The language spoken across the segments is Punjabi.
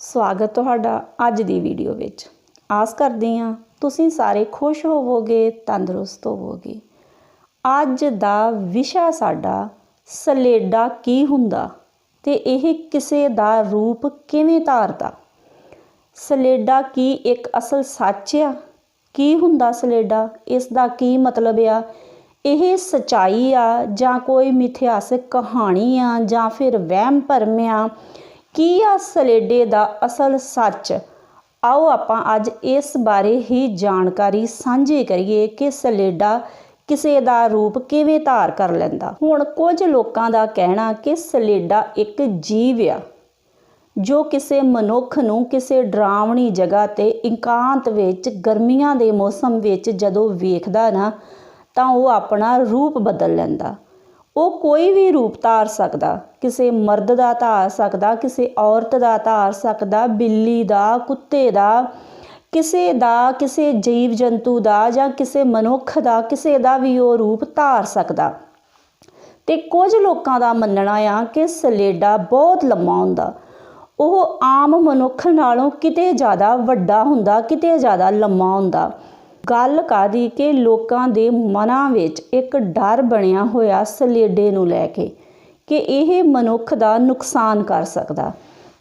ਸਵਾਗਤ ਤੁਹਾਡਾ ਅੱਜ ਦੀ ਵੀਡੀਓ ਵਿੱਚ। ਆਸ ਕਰਦੀ ਹਾਂ ਤੁਸੀਂ ਸਾਰੇ ਖੁਸ਼ ਹੋਵੋਗੇ, ਤੰਦਰੁਸਤ ਹੋਵੋਗੇ। ਅੱਜ ਦਾ ਵਿਸ਼ਾ ਸਾਡਾ ਸਲੇਡਾ ਕੀ ਹੁੰਦਾ ਤੇ ਇਹ ਕਿਸੇ ਦਾ ਰੂਪ ਕਿਵੇਂ ਧਾਰਦਾ? ਸਲੇਡਾ ਕੀ ਇੱਕ ਅਸਲ ਸੱਚ ਆ? ਕੀ ਹੁੰਦਾ ਸਲੇਡਾ? ਇਸ ਦਾ ਕੀ ਮਤਲਬ ਆ? ਇਹ ਸਚਾਈ ਆ ਜਾਂ ਕੋਈ ਮਿਥਿਹਾਸਕ ਕਹਾਣੀ ਆ ਜਾਂ ਫਿਰ ਵਹਿਮ ਭਰਮ ਆ? ਕੀ ਆ ਸਲੇਡੇ ਦਾ ਅਸਲ ਸੱਚ? ਆਓ ਆਪਾਂ ਅੱਜ ਇਸ ਬਾਰੇ ਹੀ ਜਾਣਕਾਰੀ ਸਾਂਝੀ ਕਰੀਏ ਕਿ ਸਲੇਡਾ ਕਿਸੇ ਦਾ ਰੂਪ ਕਿਵੇਂ ਧਾਰ ਕਰ ਲੈਂਦਾ। ਹੁਣ ਕੁਝ ਲੋਕਾਂ ਦਾ ਕਹਿਣਾ ਕਿ ਸਲੇਡਾ ਇੱਕ ਜੀਵ ਆ, ਜੋ ਕਿਸੇ ਮਨੁੱਖ ਨੂੰ ਕਿਸੇ ਡਰਾਵਣੀ ਜਗ੍ਹਾ ਤੇ ਇਕਾਂਤ ਵਿੱਚ ਗਰਮੀਆਂ ਦੇ ਮੌਸਮ ਵਿੱਚ ਜਦੋਂ ਵੇਖਦਾ ਨਾ, ਤਾਂ ਉਹ ਆਪਣਾ ਰੂਪ ਬਦਲ ਲੈਂਦਾ। ਉਹ ਕੋਈ ਵੀ ਰੂਪ ਧਾਰ ਸਕਦਾ, ਕਿਸੇ ਮਰਦ ਦਾ ਧਾਰ ਸਕਦਾ, ਕਿਸੇ ਔਰਤ ਦਾ ਧਾਰ ਸਕਦਾ, ਬਿੱਲੀ ਦਾ, ਕੁੱਤੇ ਦਾ, ਕਿਸੇ ਦਾ, ਕਿਸੇ ਜੀਵ ਜੰਤੂ ਦਾ ਜਾਂ ਕਿਸੇ ਮਨੁੱਖ ਦਾ, ਕਿਸੇ ਦਾ ਵੀ ਉਹ ਰੂਪ ਧਾਰ ਸਕਦਾ। ਤੇ ਕੁਝ ਲੋਕਾਂ ਦਾ ਮੰਨਣਾ ਆ ਕਿ ਸਲੇਡਾ ਬਹੁਤ ਲੰਮਾ ਹੁੰਦਾ। ਉਹ ਆਮ ਮਨੁੱਖ ਨਾਲੋਂ ਕਿਤੇ ਜ਼ਿਆਦਾ ਵੱਡਾ ਹੁੰਦਾ, ਕਿਤੇ ਜ਼ਿਆਦਾ ਲੰਮਾ ਹੁੰਦਾ। ਗੱਲ ਕਾਦੀ ਕਿ ਲੋਕਾਂ ਦੇ ਮਨਾਂ ਵਿੱਚ ਇੱਕ ਡਰ ਬਣਿਆ ਹੋਇਆ ਸਲੇਡੇ ਨੂੰ ਲੈ ਕੇ ਕਿ ਇਹ ਮਨੁੱਖ ਦਾ ਨੁਕਸਾਨ ਕਰ ਸਕਦਾ।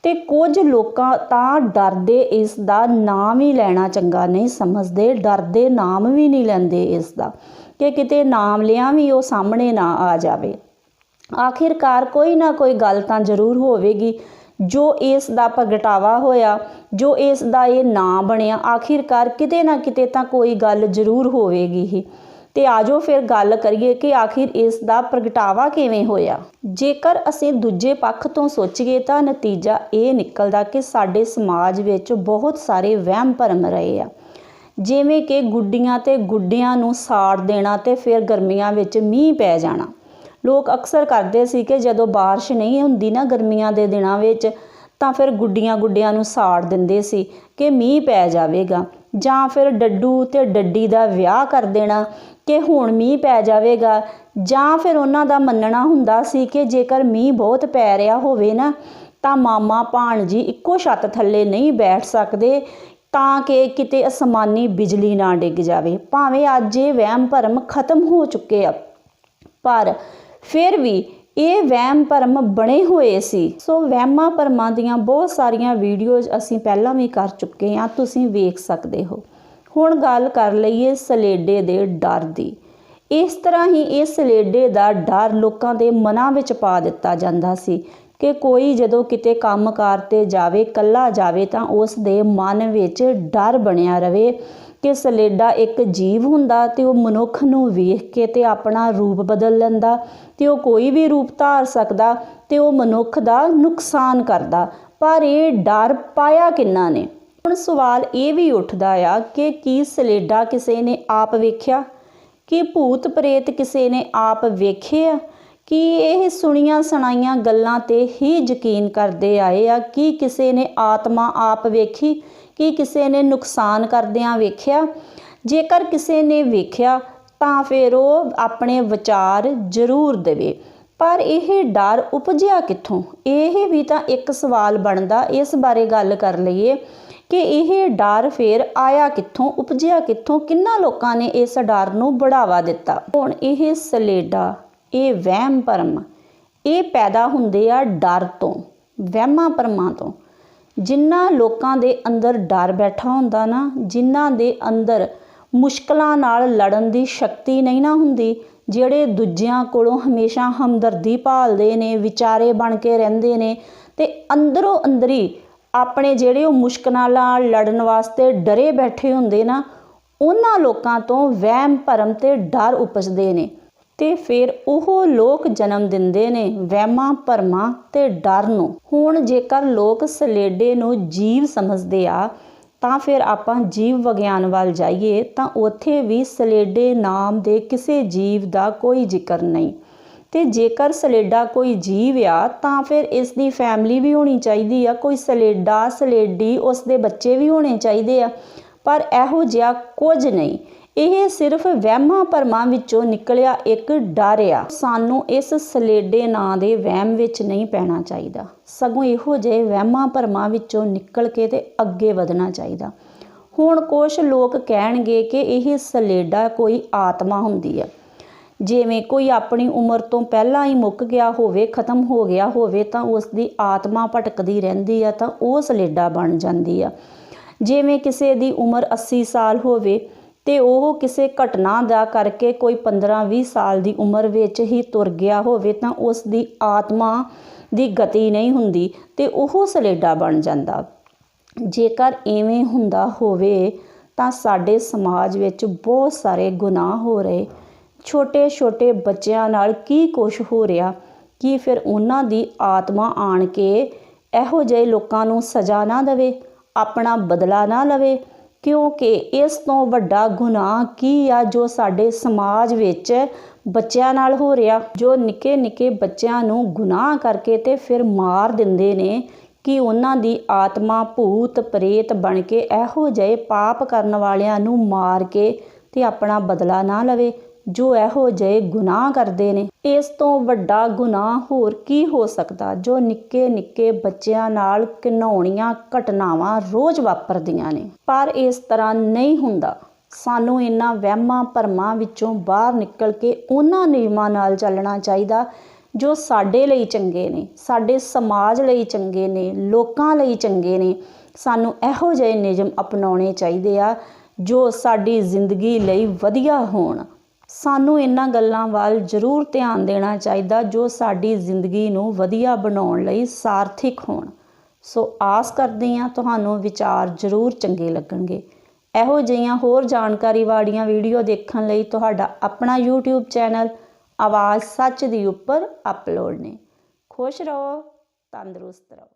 ਤੇ ਕੁਝ ਲੋਕਾਂ ਤਾਂ ਡਰਦੇ ਇਸ ਦਾ ਨਾਮ ਹੀ ਲੈਣਾ ਚੰਗਾ ਨਹੀਂ ਸਮਝਦੇ, ਡਰਦੇ ਨਾਮ ਵੀ ਨਹੀਂ ਲੈਂਦੇ ਇਸ ਦਾ ਕਿ ਕਿਤੇ ਨਾਮ ਲਿਆਂ ਵੀ ਉਹ ਸਾਹਮਣੇ ਨਾ ਆ ਜਾਵੇ। ਆਖਿਰਕਾਰ ਕੋਈ ਨਾ ਕੋਈ ਗੱਲ ਤਾਂ ਜ਼ਰੂਰ ਹੋਵੇਗੀ ਜੋ ਇਸ ਦਾ ਪ੍ਰਗਟਾਵਾ ਹੋਇਆ, ਜੋ ਇਸ ਦਾ ਇਹ ਨਾਂ ਬਣਿਆ, ਆਖਿਰਕਾਰ ਕਿਤੇ ਨਾ ਕਿਤੇ ਤਾਂ ਕੋਈ ਗੱਲ ਜ਼ਰੂਰ ਹੋਵੇਗੀ ਹੀ। ਤੇ ਆਜੋ ਫਿਰ ਗੱਲ ਕਰੀਏ ਕਿ ਆਖਿਰ ਇਸ ਦਾ ਪ੍ਰਗਟਾਵਾ ਕਿਵੇਂ ਹੋਇਆ। ਜੇਕਰ ਅਸੀਂ ਦੂਜੇ ਪੱਖ ਤੋਂ ਸੋਚੀਏ ਤਾਂ ਨਤੀਜਾ ਇਹ ਨਿਕਲਦਾ ਕਿ ਸਾਡੇ ਸਮਾਜ ਵਿੱਚ ਬਹੁਤ ਸਾਰੇ ਵਹਿਮ ਭਰਮ ਰਹੇ ਆ। ਜਿਵੇਂ ਕਿ ਗੁੱਡੀਆਂ ਤੇ ਗੁੱਡਿਆਂ ਨੂੰ ਸਾੜ ਦੇਣਾ ਤੇ ਫਿਰ ਗਰਮੀਆਂ ਵਿੱਚ ਮੀਂਹ ਪੈ ਜਾਣਾ। ਲੋਕ ਅਕਸਰ ਕਰਦੇ ਸੀ ਕਿ ਜਦੋਂ ਬਾਰਿਸ਼ ਨਹੀਂ ਹੁੰਦੀ ਨਾ ਗਰਮੀਆਂ ਦੇ ਦਿਨਾਂ ਵਿੱਚ, ਤਾਂ ਫਿਰ ਗੁੱਡੀਆਂ ਗੁੱਡਿਆਂ ਨੂੰ ਸਾੜ ਦਿੰਦੇ ਸੀ ਕਿ ਮੀਂਹ ਪੈ ਜਾਵੇਗਾ। ਜਾਂ ਫਿਰ ਡੱਡੂ ਤੇ ਡੱਡੀ ਦਾ ਵਿਆਹ ਕਰ ਦੇਣਾ ਕਿ ਹੁਣ ਮੀਂਹ ਪੈ ਜਾਵੇਗਾ। ਜਾਂ ਫਿਰ ਉਹਨਾਂ ਦਾ ਮੰਨਣਾ ਹੁੰਦਾ ਸੀ ਕਿ ਜੇਕਰ ਮੀਂਹ ਬਹੁਤ ਪੈ ਰਿਹਾ ਹੋਵੇ ਨਾ, ਤਾਂ ਮਾਮਾ ਭਾਣਜੀ ਇੱਕੋ ਛੱਤ ਥੱਲੇ ਨਹੀਂ ਬੈਠ ਸਕਦੇ, ਤਾਂ ਕਿ ਕਿਤੇ ਅਸਮਾਨੀ ਬਿਜਲੀ ਨਾ ਡਿੱਗ ਜਾਵੇ। ਭਾਵੇਂ ਅੱਜ ਇਹ ਵਹਿਮ ਭਰਮ ਖਤਮ ਹੋ ਚੁੱਕੇ ਆ, ਪਰ ਫਿਰ ਵੀ ਇਹ ਵਹਿਮ ਭਰਮ ਬਣੇ ਹੋਏ ਸੀ। ਸੋ ਵਹਿਮਾਂ ਭਰਮਾਂ ਦੀਆਂ ਬਹੁਤ ਸਾਰੀਆਂ ਵੀਡੀਓਜ਼ ਅਸੀਂ ਪਹਿਲਾਂ ਵੀ ਕਰ ਚੁੱਕੇ ਹਾਂ, ਤੁਸੀਂ ਵੇਖ ਸਕਦੇ ਹੋ। ਹੁਣ ਗੱਲ ਕਰ ਲਈਏ ਸਲੇਡੇ ਦੇ ਡਰ ਦੀ। ਇਸ ਤਰ੍ਹਾਂ ਹੀ ਇਹ ਸਲੇਡੇ ਦਾ ਡਰ ਲੋਕਾਂ ਦੇ ਮਨਾਂ ਵਿੱਚ ਪਾ ਦਿੱਤਾ ਜਾਂਦਾ ਸੀ ਕਿ ਕੋਈ ਜਦੋਂ ਕਿਤੇ ਕੰਮਕਾਰ ਤੇ ਜਾਵੇ, ਕੱਲਾ ਜਾਵੇ ਤਾਂ ਉਸ ਦੇ ਮਨ ਵਿੱਚ ਡਰ ਬਣਿਆ ਰਵੇ ਕਿ ਸਲੇਡਾ ਇੱਕ ਜੀਵ ਹੁੰਦਾ ਤੇ ਉਹ ਮਨੁੱਖ ਨੂੰ ਵੇਖ ਕੇ ਤੇ ਆਪਣਾ ਰੂਪ ਬਦਲ ਲੈਂਦਾ ਤੇ ਉਹ ਕੋਈ ਵੀ ਰੂਪ ਧਾਰ ਸਕਦਾ ਤੇ ਉਹ ਮਨੁੱਖ ਦਾ ਨੁਕਸਾਨ ਕਰਦਾ। ਪਰ ਇਹ ਡਰ ਪਾਇਆ ਕਿੰਨਾ ਨੇ? ਹੁਣ ਸਵਾਲ ਇਹ ਵੀ ਉੱਠਦਾ ਆ ਕਿ ਕੀ ਸਲੇਡਾ ਕਿਸੇ ਨੇ ਆਪ ਵੇਖਿਆ? ਕਿ ਭੂਤ ਪ੍ਰੇਤ ਕਿਸੇ ਨੇ ਆਪ ਵੇਖੇ ਆ? ਕਿ ਇਹ ਸੁਣੀਆਂ ਸੁਣਾਈਆਂ ਗੱਲਾਂ ਤੇ ਹੀ ਯਕੀਨ ਕਰਦੇ ਆਏ ਆ। ਕਿ ਕਿਸੇ ਨੇ ਆਤਮਾ ਆਪ ਵੇਖੀ? ਕਿ ਕਿਸੇ ਨੇ ਨੁਕਸਾਨ ਕਰਦਿਆਂ ਵੇਖਿਆ? ਜੇਕਰ ਕਿਸੇ ਨੇ ਵੇਖਿਆ, ਤਾਂ ਫਿਰ ਉਹ ਆਪਣੇ ਵਿਚਾਰ ਜ਼ਰੂਰ ਦੇਵੇ। ਪਰ ਇਹ ਡਰ ਉਪਜਿਆ ਕਿੱਥੋਂ? ਇਹ ਵੀ ਤਾਂ ਇੱਕ ਸਵਾਲ ਬਣਦਾ। ਇਸ ਬਾਰੇ ਗੱਲ ਕਰ ਲਈਏ ਕਿ ਇਹ ਡਰ ਫਿਰ ਆਇਆ ਕਿੱਥੋਂ, ਉਪਜਿਆ ਕਿੱਥੋਂ? ਕਿੰਨਾ ਲੋਕਾਂ ਨੇ ਇਸ ਡਰ ਨੂੰ ਬੜਾਵਾ ਦਿੱਤਾ? ਹੁਣ ਇਹ ਸਲੇਡਾ ਇਹ ਵਹਿਮ ਭਰਮ, ਇਹ ਪੈਦਾ ਹੁੰਦੇ ਆ ਡਰ ਤੋਂ, ਵਹਿਮਾਂ ਭਰਮਾਂ ਤੋਂ। ਜਿਨ੍ਹਾਂ ਲੋਕਾਂ ਦੇ ਅੰਦਰ ਡਰ ਬੈਠਾ ਹੁੰਦਾ ਨਾ ਜਿਨ੍ਹਾਂ ਦੇ ਅੰਦਰ ਮੁਸ਼ਕਲਾਂ ਨਾਲ ਲੜਨ ਦੀ ਸ਼ਕਤੀ ਨਹੀਂ ਨਾ ਹੁੰਦੀ, ਜਿਹੜੇ ਦੂਜਿਆਂ ਕੋਲੋਂ ਹਮੇਸ਼ਾ ਹਮਦਰਦੀ ਭਾਲਦੇ ਨੇ, ਵਿਚਾਰੇ ਬਣ ਕੇ ਰਹਿੰਦੇ ਨੇ, ਤੇ ਅੰਦਰੋਂ ਅੰਦਰੀ ਆਪਣੇ ਜਿਹੜੇ ਉਹ ਮੁਸ਼ਕਲਾਂ ਨਾਲ ਲੜਨ ਵਾਸਤੇ ਡਰੇ ਬੈਠੇ ਹੁੰਦੇ ਨਾ, ਉਹਨਾਂ ਲੋਕਾਂ ਤੋਂ ਵਹਿਮ ਭਰਮ ਤੇ ਡਰ ਉਪਜਦੇ ਨੇ। ਤੇ ਫਿਰ ਉਹ ਲੋਕ ਜਨਮ ਦਿੰਦੇ ਨੇ ਵਹਿਮਾਂ, ਭਰਮਾਂ ਤੇ ਡਰ ਨੂੰ। ਹੁਣ ਜੇਕਰ ਲੋਕ ਸਲੇਡੇ ਨੂੰ ਜੀਵ ਸਮਝਦੇ ਆ, ਤਾਂ ਫਿਰ ਆਪਾਂ ਜੀਵ ਵਿਗਿਆਨ ਵੱਲ ਜਾਈਏ, ਤਾਂ ਉੱਥੇ ਵੀ ਸਲੇਡੇ ਨਾਮ ਦੇ ਕਿਸੇ ਜੀਵ ਦਾ ਕੋਈ ਜ਼ਿਕਰ ਨਹੀਂ। ਤੇ ਜੇਕਰ ਸਲੇਡਾ ਕੋਈ ਜੀਵ ਆ, ਤਾਂ ਫਿਰ ਇਸ ਦੀ ਫੈਮਿਲੀ ਵੀ ਹੋਣੀ ਚਾਹੀਦੀ ਆ, ਕੋਈ ਸਲੇਡਾ, ਸਲੇਡੀ, ਉਸ ਦੇ ਬੱਚੇ ਵੀ ਹੋਣੇ ਚਾਹੀਦੇ ਆ। ਪਰ ਇਹੋ ਜਿਹਾ ਕੁਝ ਨਹੀਂ। ਇਹ ਸਿਰਫ ਵਹਿਮਾਂ ਭਰਮਾਂ ਵਿੱਚੋਂ ਨਿਕਲਿਆ ਇੱਕ ਡਰ ਆ। ਸਾਨੂੰ ਇਸ ਸਲੇਡੇ ਨਾਂ ਦੇ ਵਹਿਮ ਵਿੱਚ ਨਹੀਂ ਪੈਣਾ ਚਾਹੀਦਾ। ਸਗੋਂ ਇਹੋ ਜਿਹੇ ਵਹਿਮਾਂ ਭਰਮਾਂ ਵਿੱਚੋਂ ਨਿਕਲ ਕੇ ਤੇ ਅੱਗੇ ਵਧਣਾ ਚਾਹੀਦਾ। ਹੁਣ ਕੁਝ ਲੋਕ ਕਹਿਣਗੇ ਕਿ ਇਹ ਸਲੇਡਾ ਕੋਈ ਆਤਮਾ ਹੁੰਦੀ ਹੈ ਜਿਵੇਂ ਕੋਈ ਆਪਣੀ ਉਮਰ ਤੋਂ ਪਹਿਲਾਂ ਹੀ ਮੁੱਕ ਗਿਆ ਹੋਵੇ, ਖਤਮ ਹੋ ਗਿਆ ਹੋਵੇ, ਤਾਂ ਉਸ ਦੀ ਆਤਮਾ ਭਟਕਦੀ ਰਹਿੰਦੀ ਆ, ਤਾਂ ਉਹ ਸਲੇਡਾ ਬਣ ਜਾਂਦੀ ਆ। ਜਿਵੇਂ ਕਿਸੇ ਦੀ ਉਮਰ 80 ਸਾਲ ਹੋਵੇ ਤੇ ਉਹ ਕਿਸੇ ਘਟਨਾ ਦਾ ਕਰਕੇ ਕੋਈ 15-20 ਸਾਲ ਦੀ ਉਮਰ ਵਿੱਚ ਹੀ ਤੁਰ ਗਿਆ ਹੋਵੇ ਤਾਂ ਉਸ ਦੀ ਆਤਮਾ ਦੀ ਗਤੀ ਨਹੀਂ ਹੁੰਦੀ ਤੇ ਉਹ ਸਲੇਡਾ ਬਣ ਜਾਂਦਾ। ਜੇਕਰ ਐਵੇਂ ਹੁੰਦਾ ਹੋਵੇ ਤਾਂ ਸਾਡੇ ਸਮਾਜ ਵਿੱਚ ਬਹੁਤ ਸਾਰੇ ਗੁਨਾਹ ਹੋ ਰਹੇ। ਛੋਟੇ ਛੋਟੇ ਬੱਚਿਆਂ ਨਾਲ ਕੀ ਕੁਛ ਹੋ ਰਿਹਾ? ਕੀ ਫਿਰ ਉਹਨਾਂ ਦੀ ਆਤਮਾ ਆਣ ਕੇ ਇਹੋ ਜਿਹੇ ਲੋਕਾਂ ਨੂੰ ਸਜ਼ਾ ਨਾ ਦੇਵੇ? ਆਪਣਾ ਬਦਲਾ ਨਾ ਲਵੇ, ਕਿਉਂਕਿ ਇਸ ਤੋਂ ਵੱਡਾ ਗੁਨਾਹ ਕੀ ਆ ਜੋ ਸਾਡੇ ਸਮਾਜ ਵਿੱਚ ਬੱਚਿਆਂ ਨਾਲ ਹੋ ਰਿਹਾ? ਜੋ ਨਿੱਕੇ ਨਿੱਕੇ ਬੱਚਿਆਂ ਨੂੰ ਗੁਨਾਹ ਕਰਕੇ ਤੇ ਫਿਰ ਮਾਰ ਦਿੰਦੇ ਨੇ, ਕਿ ਉਹਨਾਂ ਦੀ ਆਤਮਾ ਭੂਤ ਪ੍ਰੇਤ ਬਣ ਕੇ ਇਹੋ ਜਿਹੇ ਪਾਪ ਕਰਨ ਵਾਲਿਆਂ ਨੂੰ ਮਾਰ ਕੇ ਤੇ ਆਪਣਾ ਬਦਲਾ ਨਾ ਲਵੇ? ਜੋ ਇਹੋ ਜਿਹੇ ਗੁਨਾਹ ਕਰਦੇ ਨੇ, ਇਸ ਤੋਂ ਵੱਡਾ ਗੁਨਾਹ ਹੋਰ ਕੀ ਹੋ ਸਕਦਾ ਜੋ ਨਿੱਕੇ ਨਿੱਕੇ ਬੱਚਿਆਂ ਨਾਲ ਘਿਨਾਉਣੀਆਂ ਘਟਨਾਵਾਂ ਰੋਜ਼ ਵਾਪਰਦੀਆਂ ਨੇ? ਪਰ ਇਸ ਤਰ੍ਹਾਂ ਨਹੀਂ ਹੁੰਦਾ। ਸਾਨੂੰ ਇਹਨਾਂ ਵਹਿਮਾਂ ਭਰਮਾਂ ਵਿੱਚੋਂ ਬਾਹਰ ਨਿਕਲ ਕੇ ਉਹਨਾਂ ਨਿਯਮਾਂ ਨਾਲ ਚੱਲਣਾ ਚਾਹੀਦਾ ਜੋ ਸਾਡੇ ਲਈ ਚੰਗੇ ਨੇ, ਸਾਡੇ ਸਮਾਜ ਲਈ ਚੰਗੇ ਨੇ, ਲੋਕਾਂ ਲਈ ਚੰਗੇ ਨੇ। ਸਾਨੂੰ ਇਹੋ ਜਿਹੇ ਨਿਯਮ ਅਪਣਾਉਣੇ ਚਾਹੀਦੇ ਆ ਜੋ ਸਾਡੀ ਜ਼ਿੰਦਗੀ ਲਈ ਵਧੀਆ ਹੋਣ। ਸਾਨੂੰ ਇਹਨਾਂ ਗੱਲਾਂ ਵੱਲ ਜ਼ਰੂਰ ਧਿਆਨ ਦੇਣਾ ਚਾਹੀਦਾ ਜੋ ਸਾਡੀ ਜ਼ਿੰਦਗੀ ਨੂੰ ਵਧੀਆ ਬਣਾਉਣ ਲਈ ਸਾਰਥਿਕ ਹੋਣ। ਸੋ ਆਸ ਕਰਦੇ ਹਾਂ ਤੁਹਾਨੂੰ ਵਿਚਾਰ ਜ਼ਰੂਰ ਚੰਗੇ ਲੱਗਣਗੇ। ਇਹੋ ਜਿਹੀਆਂ ਹੋਰ ਜਾਣਕਾਰੀ ਵਾਲੀਆਂ ਵੀਡੀਓ ਦੇਖਣ ਲਈ ਤੁਹਾਡਾ ਆਪਣਾ YouTube ਚੈਨਲ ਆਵਾਜ਼ ਸੱਚ ਦੀ ਉੱਪਰ ਅਪਲੋਡ ਨੇ। ਖੁਸ਼ ਰਹੋ, ਤੰਦਰੁਸਤ ਰਹੋ।